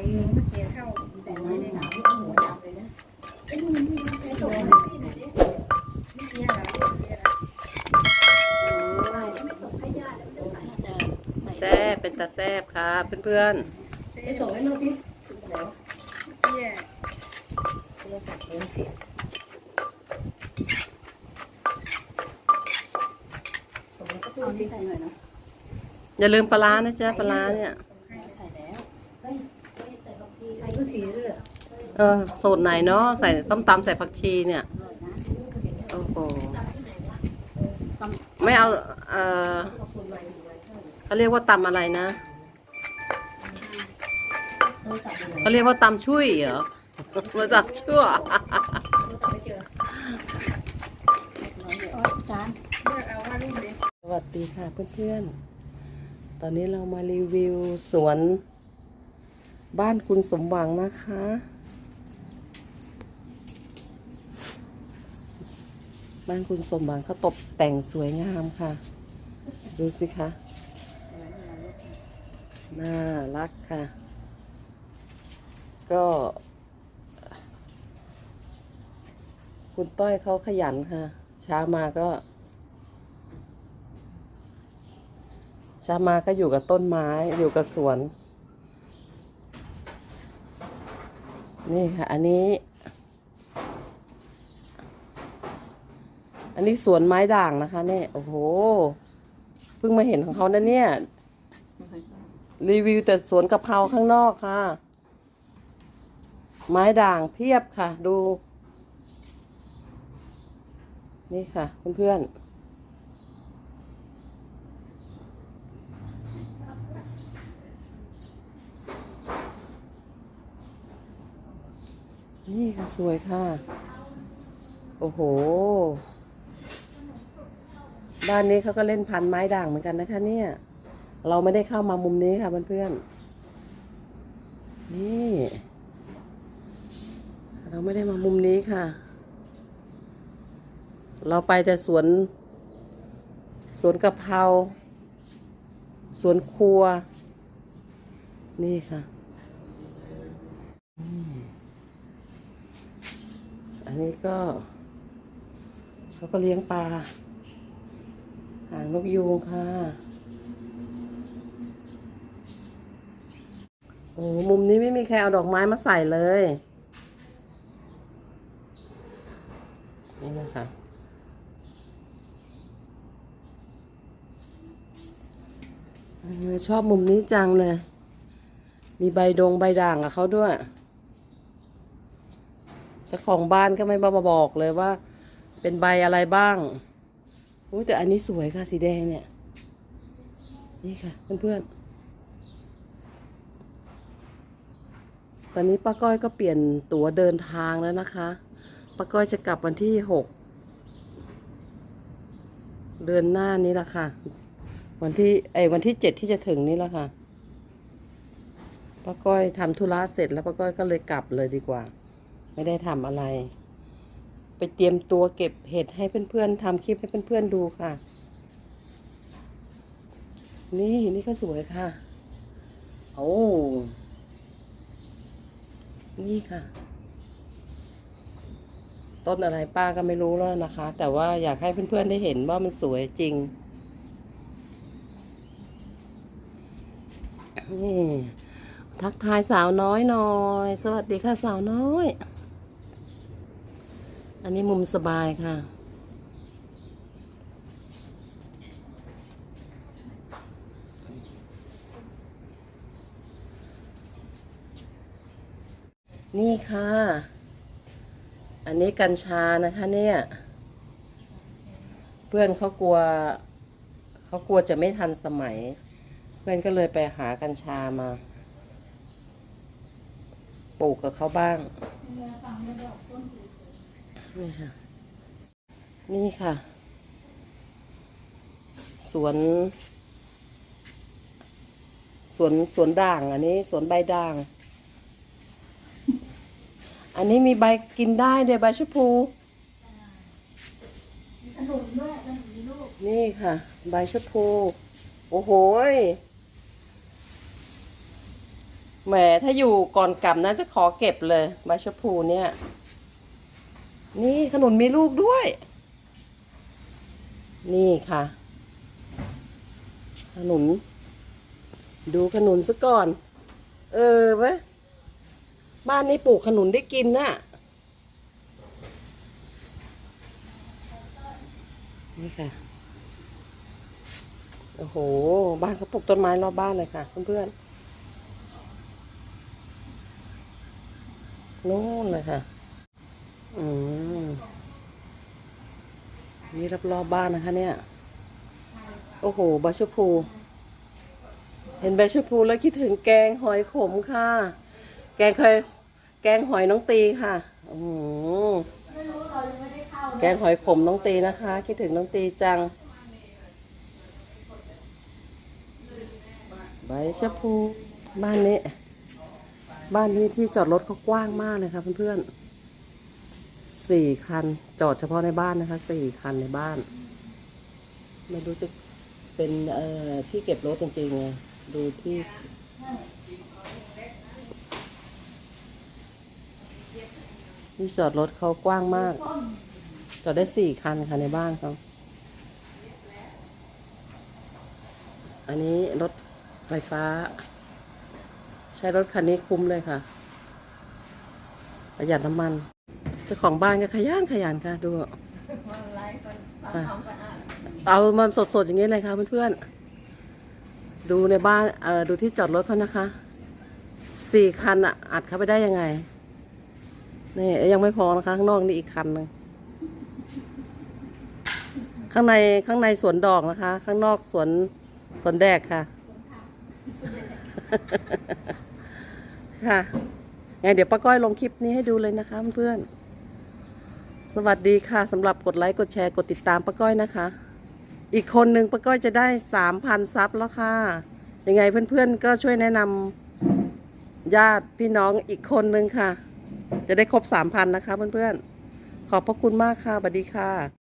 เมื่อกี้เข้าแต่ไม่ได้หนาวที่หัวดำเลยนะไอ้นู่นนี่นะไอ้ตรงนี้พี่หน่อยดิเมื่อกี้เหรอเมื่อกี้เหรอไม่ส่งให้ญาติแล้วจะใส่แซ่บเป็นตาแซ่บค่ะเพื่อนเซ่ไปส่งให้โน้ตดิถึงแล้วเมื่อกี้โทรศัพท์เองเสียส่งแล้วก็พูดที่ใส่หน่อยนะๆอย่าลืมปลาร้านะจ๊ะปลาร้าเนี่ย ใส่แล้วเฮ้ยใส่ผั กชีใส่ก็ชีด้วยเหรอเออสูตรไหนเนาะใส่ต้มตำใส่ผักชีเนี่ยอร่อยนะโอ้โหไม่เอาเออขอบคุณใหม่อยู่ไว้เท่าไหร่เขาเรียกว่าตำอะไรนะโทรศัพท์อยู่ไหนเขาเรียกว่าตำช่วยเหรอมาตำชั่วโทรศัพท์ไม่เจอจานเลือกเอาว่าลูกเล็กสวัสดีค่ะเพื่อนๆ ตอนนี้เรามารีวิวสวน บ้านคุณสมหวังนะคะ บ้านคุณสมหวังเขาตกแต่งสวยงามค่ะ ดูสิคะ น่ารักค่ะ ก็ คุณต้อยเขาขยันค่ะ ช้ามาก็ ช้ามาก็อยู่กับต้นไม้อยู่กับสวน นี่ค่ะ อันนี้ อันนี้สวนไม้ด่างนะคะเนี่ยโอ้โห เพิ่งมาเห็นของเขานะเนี่ย รีวิวแต่สวนกะเพราข้างนอกค่ะ ไม้ด่างเพียบค่ะ ดู นี่ค่ะ เพื่อนๆ นี่ค่ะ สวยค่ะ โอ้โห บ้านนี้เขาก็เล่นพันไม้ด่างเหมือนกันนะคะ เนี่ย เราไม่ได้เข้ามามุมนี้ค่ะเพื่อนๆ นี่ เราไม่ได้มามุมนี้ค่ะ เราไปแต่สวน สวนกะเพรา สวนครัว นี่ค่ะอืม อันนี้ก็เขาก็เลี้ยงปลาหางนกยูงค่ะ โอ้มุมนี้ไม่มีใครเอาดอกไม้มาใส่เลย นี่นะคะชอบมุมนี้จังเลย มีใบดงใบด่างกับเขาด้วย เจ้าของบ้านก็ไม่มาบอกเลยว่า เป็นใบอะไรบ้างอุ้ยแต่อันนี้สวยค่ะสีแดงเนี่ย นี่ค่ะเพื่อนๆตอนนี้ป้าก้อยก็เปลี่ยนตั๋วเดินทางแล้วนะคะป้าก้อยจะกลับวันที่หกเดือนหน้านี้ละค่ะ วันที่ไอ้วันที่เจ็ดที่จะถึงนี้ละค่ะป้าก้อยทำธุระเสร็จแล้วป้าก้อยก็เลยกลับเลยดีกว่า ไม่ได้ทำอะไร ไปเตรียมตัวเก็บเห็ดให้เพื่อนๆทำคลิปให้เพื่อนๆดูค่ะ นี่นี่ก็สวยค่ะ โอ้ นี่ค่ะ ต้นอะไรป้าก็ไม่รู้แล้วนะคะ แต่ว่าอยากให้เพื่อนๆได้เห็นว่ามันสวยจริงนี่ทักทายสาวน้อยหน่อย สวัสดีค่ะสาวน้อย อันนี้มุมสบายค่ะ นี่ค่ะ อันนี้กัญชานะคะเนี่ย เพื่อนเขากลัวเขากลัวจะไม่ทันสมัย เพื่อนก็เลยไปหากัญชามาปลูกกับเขาบ้าง นี่ค่ะ นี่ค่ะ สวน สวนสวนด่าง อันนี้ สวนใบด่าง อันนี้มีใบกินได้ด้วยใบชะพูขนมด้วยขนมลูกนี่ค่ะ ใบชะพู โอ้โหแหมถ้าอยู่ก่อนกลับนะจะขอเก็บเลย ใบชะพูเนี่ย นี่ขนุนมีลูกด้วย นี่ค่ะ ขนุน ดูขนุนซะก่อน เออว้ยบ้านนี้ปลูกขนุนได้กินน่ะนี่ค่ะ โอ้โห บ้านเขาปลูกต้นไม้รอบบ้านเลยค่ะเพื่อนๆนู่นเลยค่ะ อืม นี่รอบรอบๆบ้านนะคะเนี่ย โอ้โหบชพู เห็นใบชพูแล้วคิดถึงแกงหอยขมค่ะ แกงเคยแกงหอยน้องตีค่ะอือไม่รู้เรายังไม่ได้เข้าแกงหอยขมน้องตีนะคะ คิดถึงน้องตีจังใบชพูบ้านนี้ บ้านนี้ที่จอดรถเขากว้างมากเลยค่ะเพื่อนๆ สี่คัน จอดเฉพาะในบ้านนะคะสี่คันในบ้าน ไม่รู้จะเป็นเอ่อที่เก็บรถจริงๆไงดูที่ที่จอดรถเขากว้างมาก จอดได้สี่คันค่ะในบ้านเขาอันนี้รถไฟฟ้า ใช้รถคันนี้คุ้มเลยค่ะ ประหยัดน้ำมัน จ้าของบ้านก็ขยันขยันค่ะ ดูไลฟ์ก่อนทำความสะอาดเอามาสดๆอย่างนี้เลยค่ะเพื่อนๆ ดูในบ้านเออดูที่จอดรถเขานะคะสี่คันอะอัดเข้าไปได้ยังไงนี่ยังไม่พอนะคะข้างนอกนี่อีกคันหนึ่งข้างในข้างในสวนดอกนะคะ ข้างนอกสวนสวนแดกค่ะ ค่ะไงเดี๋ยวป้าก้อยลงคลิปนี้ให้ดูเลยนะคะเพื่อนๆ สวัสดีค่ะสำหรับกดไลค์กดแชร์กดติดตามป้าก้อยนะคะ อีกคนหนึ่งป้าก้อยจะได้สามพันซับแล้วค่ะ ยังไงเพื่อนๆก็ช่วยแนะนำญาติพี่น้องอีกคนหนึ่งค่ะ จะได้ครบสามพันนะคะเพื่อนๆ ขอบพระคุณมากค่ะสวัสดีค่ะ